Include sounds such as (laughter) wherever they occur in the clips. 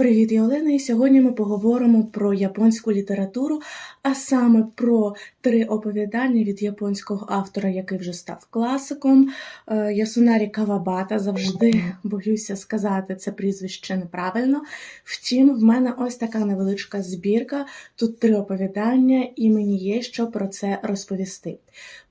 Привіт, я Олена, і сьогодні ми поговоримо про японську літературу, а саме про три оповідання від японського автора, який вже став класиком. Е, Ясунарі Кавабата. Завжди боюся сказати це прізвище неправильно. Втім, в мене ось така невеличка збірка. Тут три оповідання, і мені є що про це розповісти.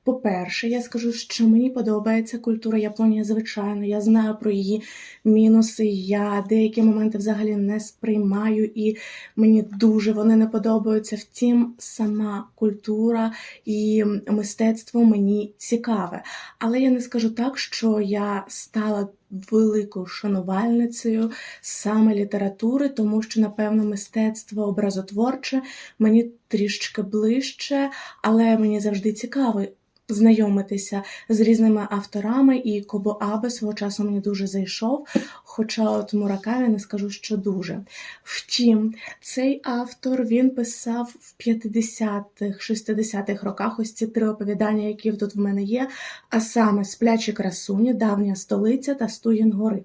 По-перше, я скажу, що мені подобається культура Японії, звичайно. Я знаю про її мінуси. Я деякі моменти взагалі не сприймаю, і мені дуже вони не подобаються. Втім, сама культура і мистецтво мені цікаве. Але я не скажу так, що я стала великою шанувальницею саме літератури, тому що, напевно, мистецтво образотворче мені трішки ближче, але мені завжди цікаво знайомитися з різними авторами, і Кобо Абе свого часу мені дуже зайшов. Хоча от Муракамі не скажу, що дуже. Втім, цей автор він писав в 50-х, 60-х роках ось ці три оповідання, які тут в мене є, а саме Сплячі красуні, давня столиця та Стуєн гори.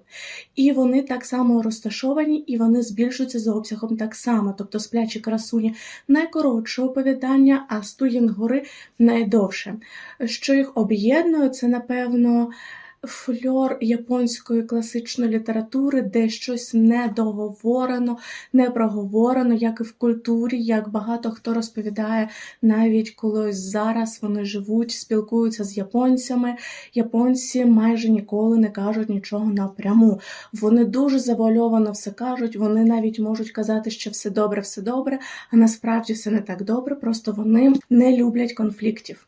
І вони так само розташовані, і вони збільшуються за обсягом так само. Тобто сплячі красуні найкоротше оповідання, а Стуєн гори найдовше. Що їх об'єднує, це напевно. Фльор японської класичної літератури, де щось недоговорено, не проговорено, як і в культурі, як багато хто розповідає, навіть коли ось зараз вони живуть, спілкуються з японцями. Японці майже ніколи не кажуть нічого напряму. Вони дуже завуальовано все кажуть. Вони навіть можуть казати, що все добре, все добре, а насправді все не так добре. Просто вони не люблять конфліктів.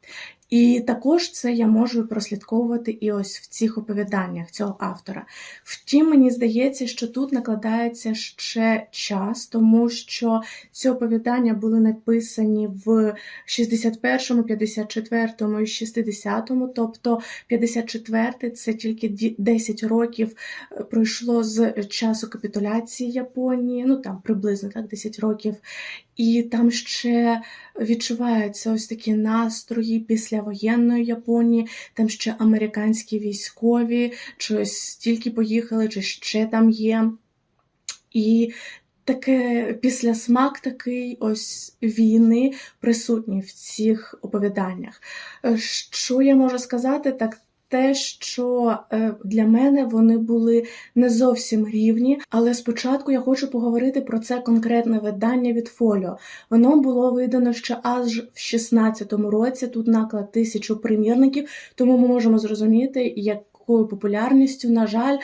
І також це я можу прослідковувати і ось в цих оповіданнях цього автора. Втім, мені здається, що тут накладається ще час, тому що ці оповідання були написані в 61-му, 54-му і 60-му, тобто 54-й це тільки 10 років е, пройшло з часу капітуляції Японії, ну там приблизно так 10 років. І там ще відчуваються ось такі настрої після воєнної Японії, там ще американські військові, чи ось стільки поїхали, чи ще там є. І таке післясмак такий ось війни присутній в цих оповіданнях. Що я можу сказати? Так те, що е, для мене вони були не зовсім рівні, але спочатку я хочу поговорити про це конкретне видання від Фоліо. Воно було видано ще аж в 16-му році. Тут наклад тисячу примірників, тому ми можемо зрозуміти, якою популярністю, на жаль.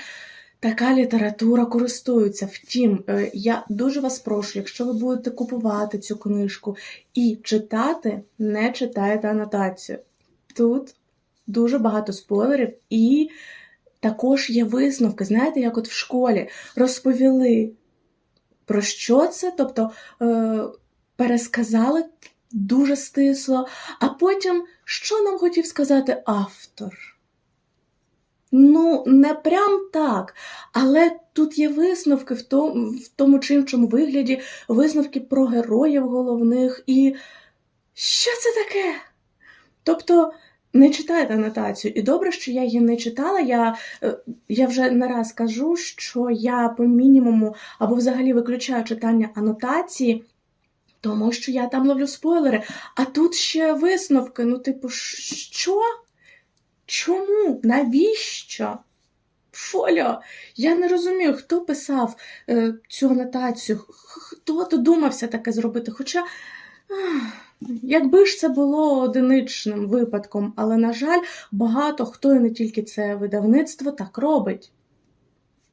Така література користується. Втім, е, я дуже вас прошу, якщо ви будете купувати цю книжку і читати, не читайте анотацію. Тут дуже багато спойлерів, і також є висновки. Знаєте, як от в школі розповіли, про що це, тобто е, пересказали дуже стисло, а потім, що нам хотів сказати автор? Ну, не прям так, але тут є висновки в тому, в тому чи іншому вигляді, висновки про героїв головних і що це таке? Тобто не читайте анотацію. І добре, що я її не читала. Я е, я вже не раз кажу, що я по мінімуму або взагалі виключаю читання анотації, тому що я там ловлю спойлери. А тут ще висновки. Ну, типу, що? Чому? Навіщо? Фоліо, я не розумію, хто писав е, цю анотацію, хто додумався таке зробити. Хоча. Ах, Якби ж це було одиничним випадком, але, на жаль, багато хто і не тільки це видавництво так робить.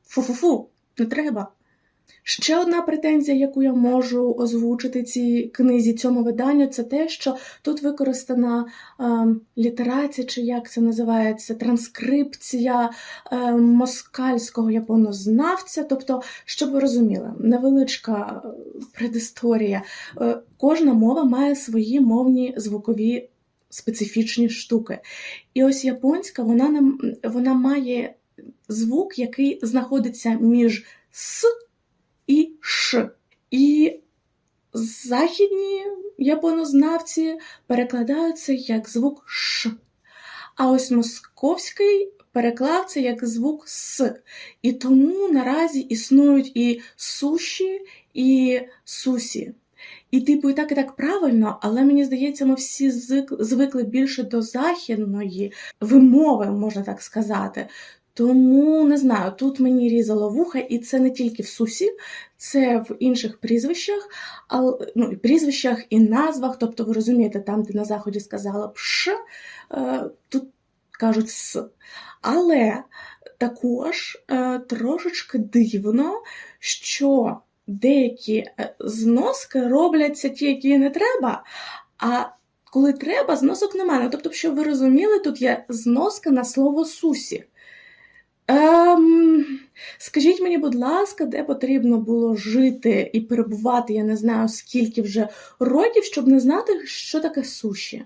Фу-фу-фу, не треба. Ще одна претензія, яку я можу озвучити цій книзі, цьому виданню, це те, що тут використана е, літерація, чи як це називається, транскрипція е, москальського японознавця. Тобто, щоб ви розуміли, невеличка предісторія. Е, кожна мова має свої мовні звукові специфічні штуки. І ось японська вона, вона має звук, який знаходиться між с і Ш. І західні японознавці перекладаються як звук Ш. а ось московський переклав це як звук С. І тому наразі існують і суші, і сусі. І, типу, і так, і так правильно, але мені здається, ми всі звикли більше до західної вимови, можна так сказати. Тому не знаю, тут мені різало вуха, і це не тільки в сусі, це в інших прізвищах, ал, ну, і прізвищах і назвах. Тобто, ви розумієте, там, де на заході сказала пш, е, тут кажуть с. Але також е, трошечки дивно, що деякі е, зноски робляться ті, які не треба, а коли треба, зносок немає. Ну, Тобто, щоб ви розуміли, тут є зноска на слово сусі. Ем, скажіть мені, будь ласка, де потрібно було жити і перебувати, я не знаю скільки вже років, щоб не знати, що таке суші.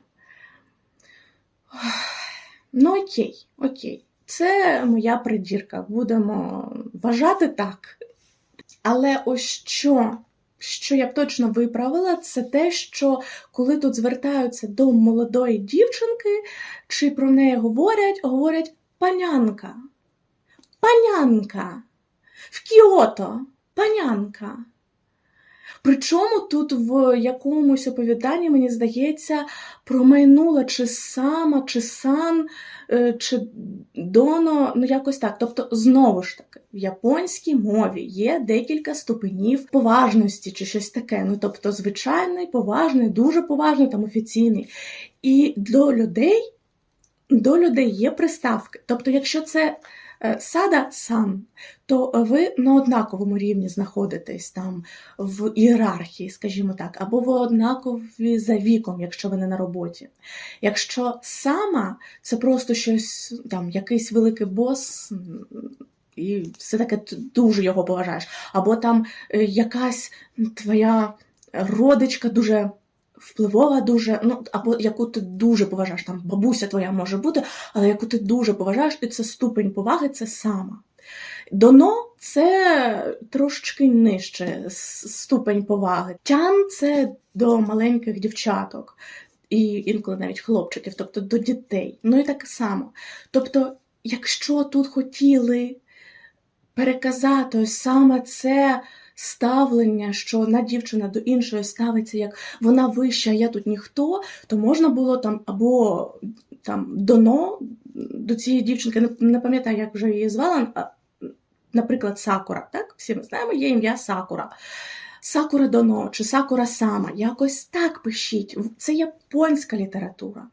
Ну, окей, окей. Це моя придірка. Будемо вважати так. Але ось що, що я б точно виправила, це те, що коли тут звертаються до молодої дівчинки, чи про неї говорять, говорять панянка. Панянка. В Кіото. Панянка. Причому тут в якомусь оповіданні, мені здається, промайнула чи сама, чи сан, е, чи доно, ну якось так. Тобто, знову ж таки, в японській мові є декілька ступенів поважності чи щось таке. Ну, тобто, звичайний, поважний, дуже поважний, там офіційний. І до людей, до людей є приставки. Тобто, якщо це сада сан, то ви на однаковому рівні знаходитесь там в ієрархії, скажімо так, або ви однакові за віком, якщо ви не на роботі. Якщо сама це просто щось там, якийсь великий бос. І все таке дуже його поважаєш. Або там е, якась твоя родичка дуже впливова, дуже, ну, або яку ти дуже поважаєш, там бабуся твоя може бути, але яку ти дуже поважаєш, і це ступень поваги, це сама. Доно це трошечки нижче ступень поваги. Чан це до маленьких дівчаток, і інколи навіть хлопчиків, тобто до дітей. Ну і так само. Тобто, якщо тут хотіли переказати ось саме це ставлення, що одна дівчина до іншої ставиться як вона вища, а я тут ніхто, то можна було там або там доно до цієї дівчинки, не, пам'ятаю, як вже її звала, наприклад, Сакура. Так? Всі ми знаємо, є ім'я Сакура. Сакура Доно чи Сакура Сама. Якось так пишіть. Це японська література.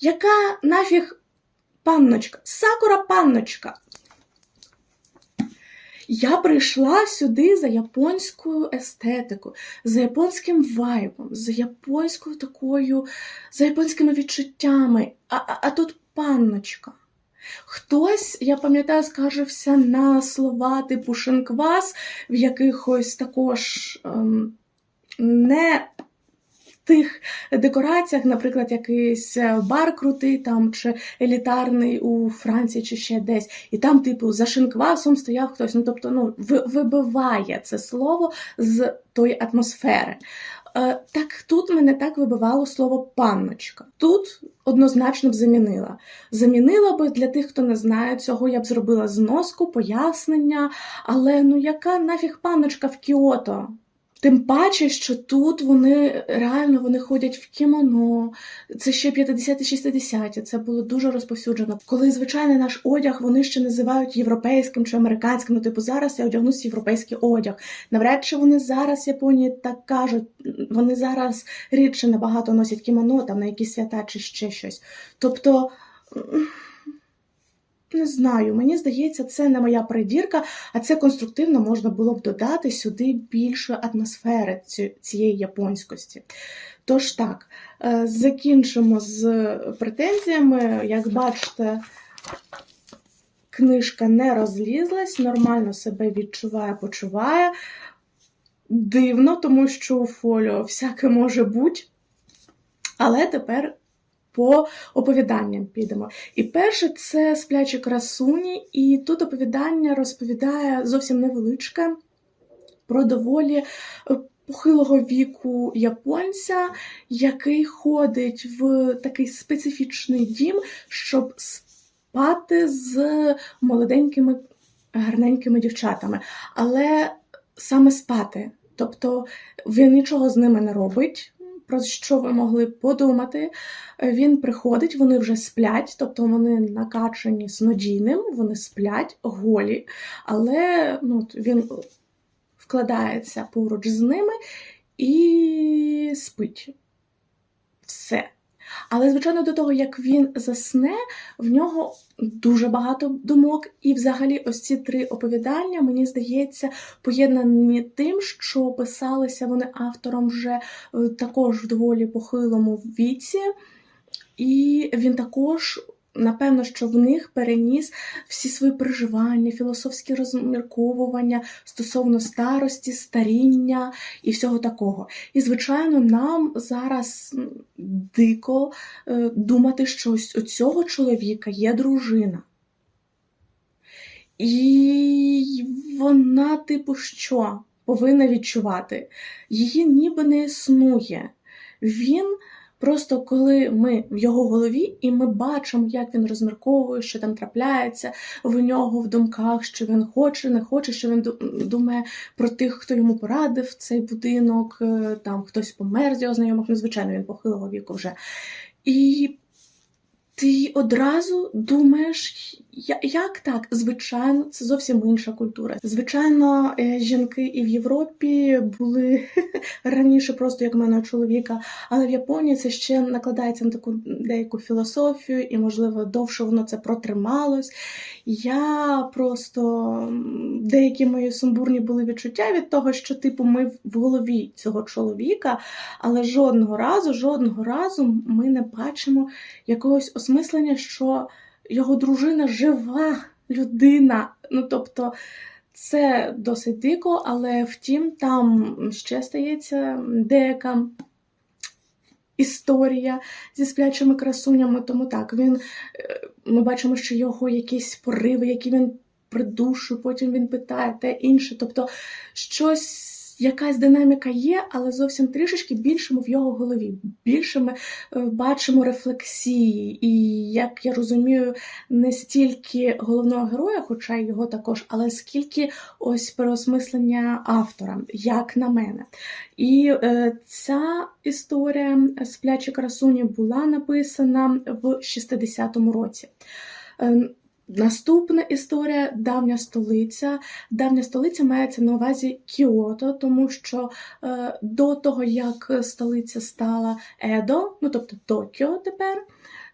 Яка нафіг панночка? Сакура панночка. Я прийшла сюди за японською естетикою, за японським вайбом, за японською такою, за японськими відчуттями. А, а, а тут панночка. Хтось, я пам'ятаю, скаржився на слова типу шинквас в якихось також ем, не тих декораціях, наприклад, якийсь е, бар крутий там, чи елітарний у Франції, чи ще десь. І там, типу, за шинквасом стояв хтось. Ну, тобто, ну, вибиває це слово з тої атмосфери. Е, Так тут мене так вибивало слово панночка. Тут однозначно б замінила. Замінила би для тих, хто не знає цього, я б зробила зноску, пояснення, але ну яка нафіг панночка в Кіото? Тим паче, що тут вони реально вони ходять в кімоно. Це ще 50-60-ті, це було дуже розповсюджено. Коли звичайний наш одяг вони ще називають європейським чи американським. Ну, типу, зараз я одягнусь європейський одяг. Навряд чи вони зараз Японії так кажуть. Вони зараз рідше набагато носять кімоно, там на якісь свята чи ще щось. Тобто. Не знаю, мені здається, це не моя придірка, а це конструктивно можна було б додати сюди більше атмосфери цієї японськості. Тож так, е, закінчимо з претензіями. Як бачите, книжка не розлізлась, нормально себе відчуває, почуває. Дивно, тому що у фоліо всяке може бути. Але тепер по оповіданням підемо. І перше це сплячі красуні, і тут оповідання розповідає зовсім невеличке про доволі е, похилого віку японця, який ходить в такий специфічний дім, щоб спати з молоденькими, гарненькими дівчатами. Але саме спати. Тобто він нічого з ними не робить. Про що ви могли подумати? Він приходить, вони вже сплять, тобто вони накачані снодійним, вони сплять голі, але ну, він вкладається поруч з ними і спить. Все. Але, звичайно, до того, як він засне, в нього дуже багато думок. І, взагалі, ось ці три оповідання, мені здається, поєднані тим, що писалися вони автором вже е, також в доволі похилому віці, і він також. Напевно, що в них переніс всі свої переживання, філософські розмірковування стосовно старості, старіння і всього такого. І, звичайно, нам зараз дико е, думати, що у цього чоловіка є дружина. І вона, типу, що повинна відчувати? Її ніби не існує. Він. Просто коли ми в його голові, і ми бачимо, як він розмірковує, що там трапляється в нього в думках, що він хоче, не хоче, що він думає про тих, хто йому порадив цей будинок, е, там хтось помер з його знайомих, незвичайно, він похилого віку вже. І ти одразу думаєш, як так? Звичайно, це зовсім інша культура. Звичайно, е, жінки і в Європі були (laughs) раніше просто як мене чоловіка, але в Японії це ще накладається на таку деяку філософію, і, можливо, довше воно це протрималось. Я просто деякі мої сумбурні були відчуття від того, що типу ми в голові цього чоловіка, але жодного разу, жодного разу ми не бачимо якогось осмислення, що його дружина жива людина. Ну, тобто, це досить дико, але втім, там ще стається деяка. Історія зі сплячими красунями, тому так він е, ми бачимо, що його якісь пориви, які він придушує, потім він питає те інше. Тобто щось якась динаміка є, але зовсім трішечки більше ми в його голові. Більше ми е, бачимо рефлексії. І, як я розумію, не стільки головного героя, хоча й його також, але скільки ось переосмислення автора, як на мене. І е, ця історія сплячі красуні була написана в 60-му році. Наступна історія давня столиця. Давня столиця мається на увазі Кіото, тому що е, до того, як столиця стала Едо, ну тобто Токіо тепер,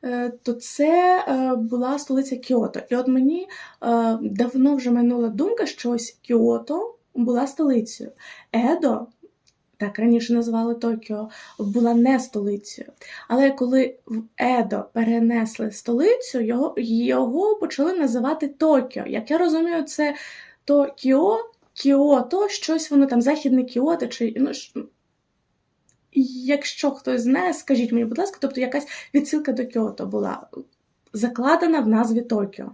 е, то це е, була столиця Кіото. І от мені е, давно вже минула думка, що ось Кіото була столицею. Едо так раніше називали Токіо, була не столицею. Але коли в Едо перенесли столицю, його його почали називати Токіо. Як я розумію, це Токіо, Кіото, щось воно там, Західне Кіото, чи ну, якщо хтось знає, скажіть мені, будь ласка, тобто якась відсилка до Кіото була закладена в назві Токіо.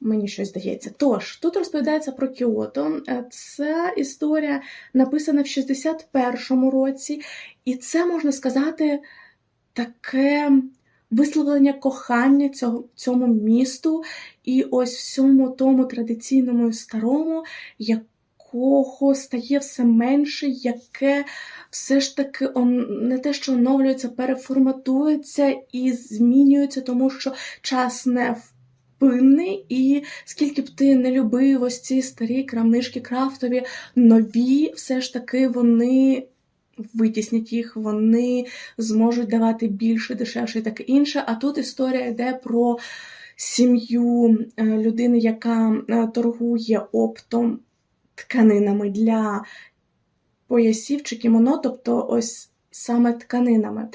Мені щось здається. Тож, тут розповідається про Кіото. Е, ця історія написана в 61-му році, і це можна сказати таке висловлення кохання цього, цьому місту і ось всьому тому традиційному і старому, якого стає все менше, яке все ж таки не те, що оновлюється, переформатується і змінюється, тому що час не в спинний, і скільки б ти не любив ось ці старі крамнишки крафтові, нові, все ж таки вони витіснять їх, вони зможуть давати більше, дешевше і таке інше. А тут історія йде про сім'ю е, людини, яка е, торгує оптом тканинами для поясів чи кімоно, тобто ось саме тканинами.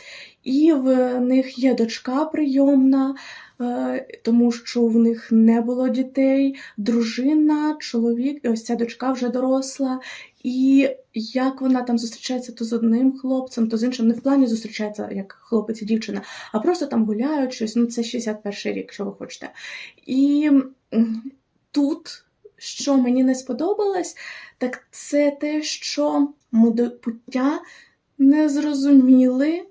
І в них є дочка прийомна, Е, тому що в них не було дітей, дружина, чоловік, і ось ця дочка вже доросла. І як вона там зустрічається то з одним хлопцем, то з іншим, не в плані зустрічається як хлопець і дівчина, а просто там гуляють щось. Ну, це 61 рік, що ви хочете. І тут що мені не сподобалось, так це те, що ми до пуття не зрозуміли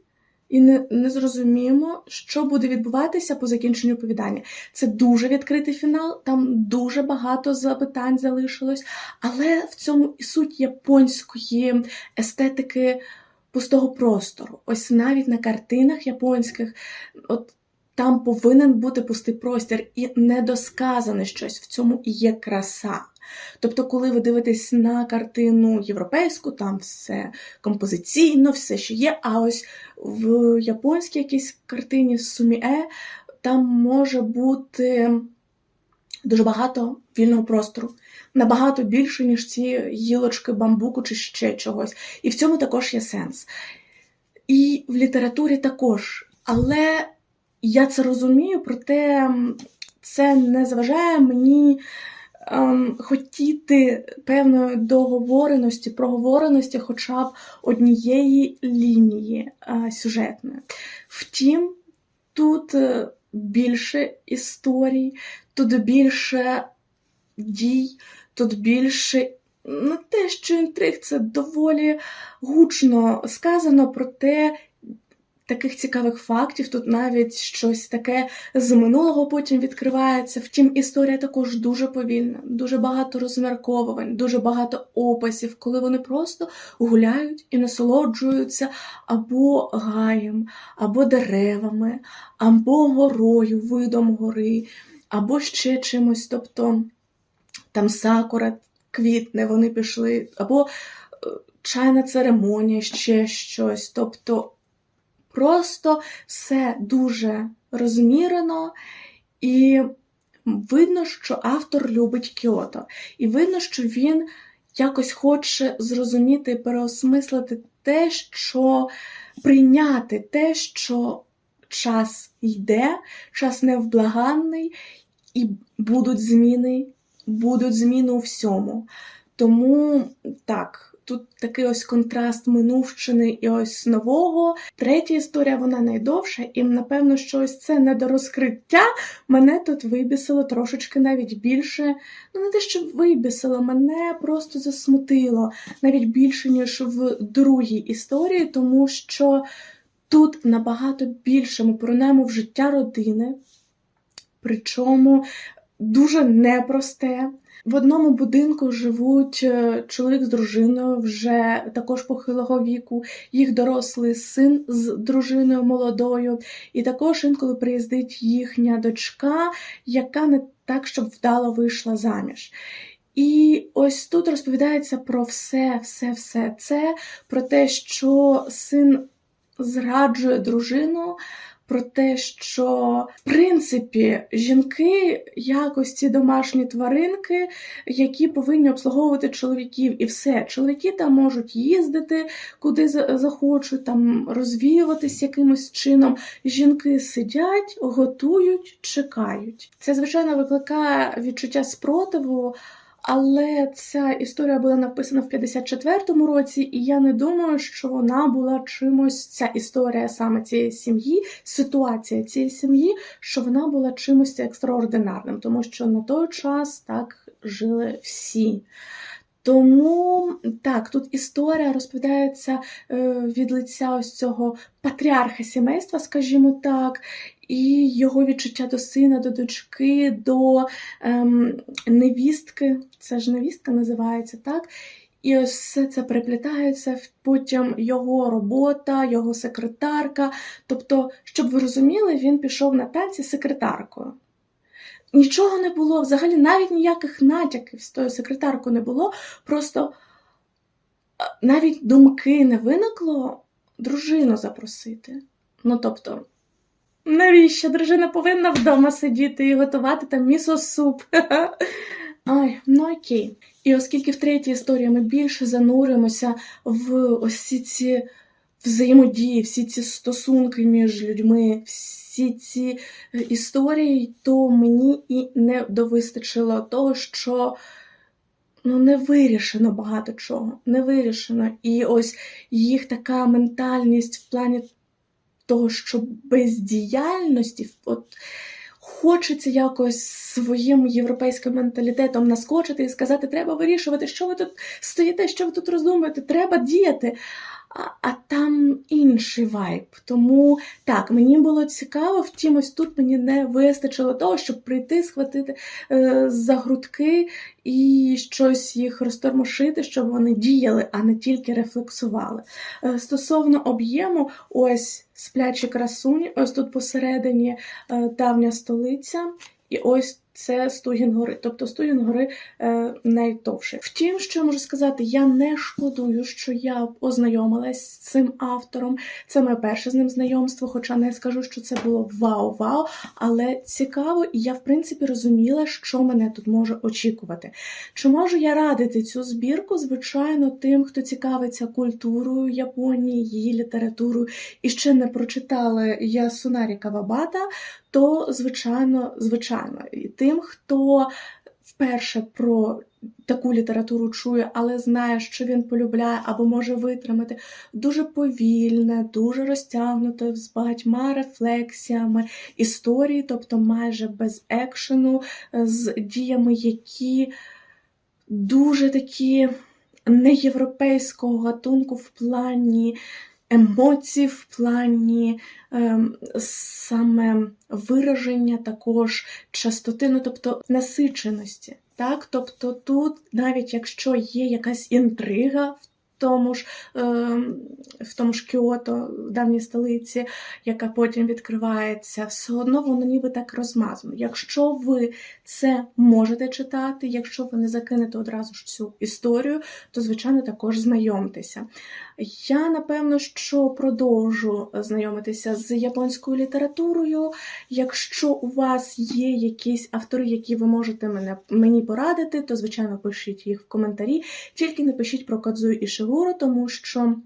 і не, не зрозуміємо, що буде відбуватися по закінченню оповідання. Це дуже відкритий фінал, там дуже багато запитань залишилось, але в цьому і суть японської естетики пустого простору. Ось навіть на картинах японських, от там повинен бути пустий простір і недосказане щось. В цьому і є краса. Тобто, коли ви дивитесь на картину європейську, там все композиційно, все що є. А ось в японській якійсь картині суміе там може бути дуже багато вільного простору. Набагато більше, ніж ці гілочки бамбуку чи ще чогось. І в цьому також є сенс. І в літературі також. Але я це розумію, проте це не заважає мені ем, хотіти певної договореності, проговореності хоча б однієї лінії е, сюжетної. Втім, тут е, більше історій, тут більше дій, тут більше. Не те, що інтриг, це доволі гучно сказано, проте таких цікавих фактів, тут навіть щось таке з минулого потім відкривається. Втім, історія також дуже повільна, дуже багато розмірковувань, дуже багато описів, коли вони просто гуляють і насолоджуються або гаєм, або деревами, або горою, видом гори, або ще чимось. Тобто там сакура квітне, вони пішли, або е, чайна церемонія, ще щось. Тобто Просто все дуже розмірено, і видно, що автор любить Кіото. І видно, що він якось хоче зрозуміти переосмислити те, що прийняти те, що час йде, час невблаганний, і будуть зміни, будуть зміни у всьому. Тому так. Тут такий ось контраст минувщини і ось нового. Третя історія, вона найдовша, і напевно, що ось це недорозкриття мене тут вибісило трошечки навіть більше. Ну, не те, що вибісило, мене просто засмутило навіть більше, ніж в другій історії, тому що тут набагато більше ми поринемо в життя родини, причому дуже непросте. В одному будинку живуть е, чоловік з дружиною вже також похилого віку, їх дорослий син з дружиною молодою, і також інколи приїздить їхня дочка, яка не так, щоб вдало вийшла заміж. І ось тут розповідається про все, все, все це, про те, що син зраджує дружину про те, що в принципі жінки якось ці домашні тваринки, які повинні обслуговувати чоловіків, і все. Чоловіки там можуть їздити куди захочуть, там розвіюватись якимось чином. Жінки сидять, готують, чекають. Це звичайно викликає відчуття спротиву. Але ця історія була написана в 54-му році, і я не думаю, що вона була чимось, ця історія саме цієї сім'ї, ситуація цієї сім'ї, що вона була чимось екстраординарним, тому що на той час так жили всі. Тому так, тут історія розповідається е, від лиця ось цього патріарха сімейства, скажімо так, і його відчуття до сина, до дочки, до ем, невістки. Це ж невістка називається так. І ось все це переплітається, потім його робота, його секретарка. Тобто, щоб ви розуміли, він пішов на танці секретаркою. Нічого не було, взагалі навіть ніяких натяків з тою секретаркою не було. Просто навіть думки не виникло дружину запросити. Ну, тобто, навіщо дружина повинна вдома сидіти і готувати там місо-суп? (laughs) Ой, ну окей. І оскільки в третій історії ми більше зануримося в ось ці взаємодії, всі ці стосунки між людьми, всі ці е, історії, то мені і не довистачило того, що ну, не вирішено багато чого, не вирішено. І ось їх така ментальність в плані того, що бездіяльності, от хочеться якось своїм європейським менталітетом наскочити і сказати, треба вирішувати, що ви тут стоїте, що ви тут роздумуєте, треба діяти. А, там інший вайб. Тому так, мені було цікаво, втім, ось тут мені не вистачило того, щоб прийти, схватити е, за грудки і щось їх розтормошити, щоб вони діяли, а не тільки рефлексували. Е, стосовно об'єму, ось сплячі красуні, ось тут посередині е, давня столиця, і ось це Стугін гори. Тобто Стугін гори е, найтовше. Втім, що я можу сказати, я не шкодую, що я ознайомилась з цим автором. Це моє перше з ним знайомство, хоча не скажу, що це було вау-вау, але цікаво, і я в принципі розуміла, що мене тут може очікувати. Чи можу я радити цю збірку? Звичайно, тим, хто цікавиться культурою Японії, її літературою і ще не прочитали Ясунарі Кавабата, то звичайно, звичайно, і тим, хто вперше про таку літературу чує, але знає, що він полюбляє або може витримати дуже повільне, дуже розтягнуте, з багатьма рефлексіями історії, тобто майже без екшену, з діями, які дуже такі неєвропейського гатунку в плані емоцій, в плані ем, саме вираження також частоти, ну тобто насиченості. Так? Тобто тут, навіть якщо є якась інтрига в тому ж, ем, в тому ж Кіото, в давній столиці, яка потім відкривається, все одно воно ніби так розмазано. Якщо ви це можете читати, якщо ви не закинете одразу ж цю історію, то, звичайно, також знайомтеся. Я, напевно, що продовжу знайомитися з японською літературою. Якщо у вас є якісь автори, які ви можете мені порадити, то, звичайно, пишіть їх в коментарі. Тільки не пишіть про Кадзую і Шигуру, тому що.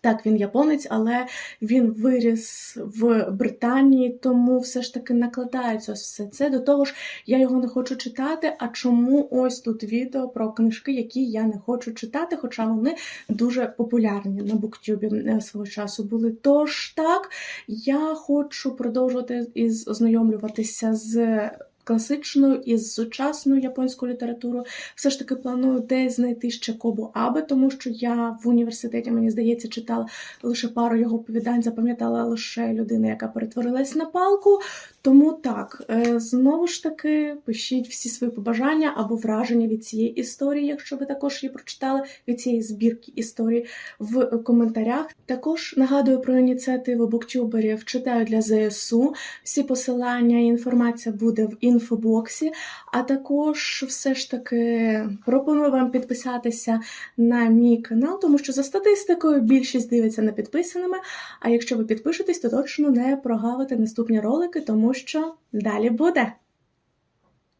Так, він японець, але він виріс в Британії, тому все ж таки накладається ось все це. До того ж, я його не хочу читати. А чому ось тут відео про книжки, які я не хочу читати, хоча вони дуже популярні на буктюбі е, свого часу були. Тож так, я хочу продовжувати із ознайомлюватися з. Класичною і з сучасною японською літературою все ж таки планую десь знайти ще Кобо Абе, тому що я в університеті, мені здається, читала лише пару його оповідань, запам'ятала лише людина, яка перетворилась на палку. Тому так, е, знову ж таки, пишіть всі свої побажання або враження від цієї історії, якщо ви також її прочитали, від цієї збірки історії в коментарях. Також нагадую про ініціативу буктюберів читаю для ЗСУ. Всі посилання і інформація буде в інфобоксі. А також все ж таки пропоную вам підписатися на мій канал, тому що за статистикою більшість дивиться не підписаними. А якщо ви підпишетесь, то точно не прогавите наступні ролики, тому що далі буде.